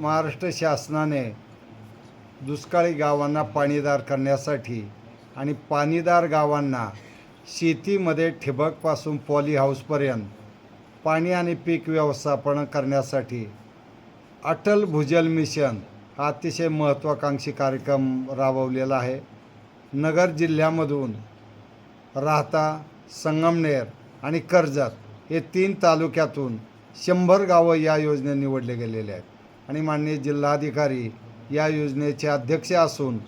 महाराष्ट्र शासनाने दुष्काळी गावांना पाणीदार करण्यासाठी आणि पाणीदार गावांना शेतीमध्ये ठिबकपासून पॉली हाऊसपर्यंत पाणी आणि पीक व्यवस्थापन करण्यासाठी अटल भूजल मिशन हा अतिशय महत्त्वाकांक्षी कार्यक्रम राबवलेला आहे. नगर जिल्ह्यामधून राहता संगमनेर आणि कर्जत हे तीन तालुक्यातून शंभर गावं या योजने निवडले गेलेले आहेत. आणि माननीय जिल्हाधिकारी या योजनेचे अध्यक्ष असून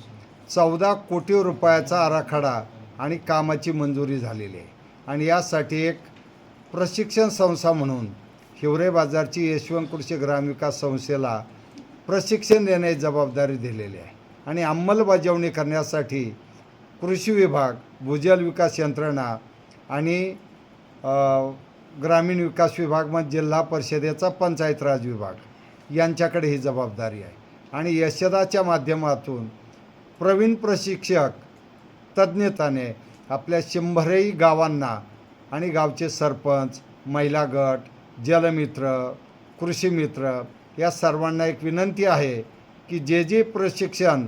चौदा कोटी रुपयाचा आराखडा आणि कामाची मंजुरी झालेली आहे. आणि यासाठी एक प्रशिक्षण संस्था म्हणून हिवरे बाजारची यशवंत कृषी ग्रामविकास संस्थेला प्रशिक्षण देण्याची जबाबदारी दिलेली आहे. आणि अंमलबजावणी करण्यासाठी कृषी विभाग भूजल विकास यंत्रणा आणि ग्रामीण विकास विभाग मग जिल्हा परिषदेचा पंचायत राज विभाग यांच्याकडे ही जबाबदारी आहे. आणि यशदाच्या माध्यमातून प्रवीण प्रशिक्षक तज्ज्ञताने आपल्या शंभरही गावांना आणि गावचे सरपंच महिला गट जलमित्र कृषीमित्र या सर्वांना एक विनंती आहे की जे जे प्रशिक्षण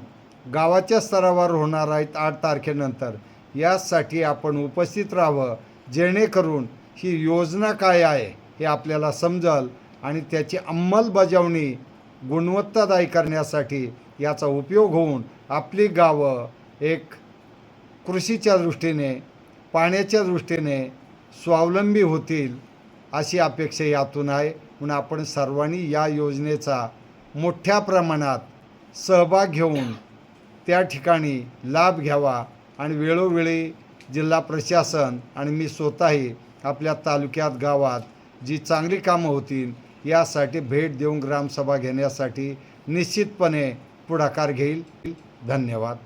गावाच्या स्तरावर होणार आहेत आठ तारखेनंतर यासाठी आपण उपस्थित राहावं जेणेकरून ही योजना काय आहे हे आपल्याला समजल आणि त्याची अंमलबजावणी गुणवत्तादायी करण्यासाठी याचा उपयोग होऊन आपली गावं एक कृषीच्या दृष्टीने पाण्याच्या दृष्टीने स्वावलंबी होतील अशी अपेक्षा यातून आहे. म्हणून आपण सर्वांनी या योजनेचा मोठ्या प्रमाणात सहभाग घेऊन त्या ठिकाणी लाभ घ्यावा आणि वेळोवेळी जिल्हा प्रशासन आणि मी स्वतःही आपल्या तालुक्यात गावात जी चांगली कामं होतील यासाठी भेट देऊन ग्रामसभा घेण्यासाठी निश्चितपणे पुढाकार घेईल. धन्यवाद.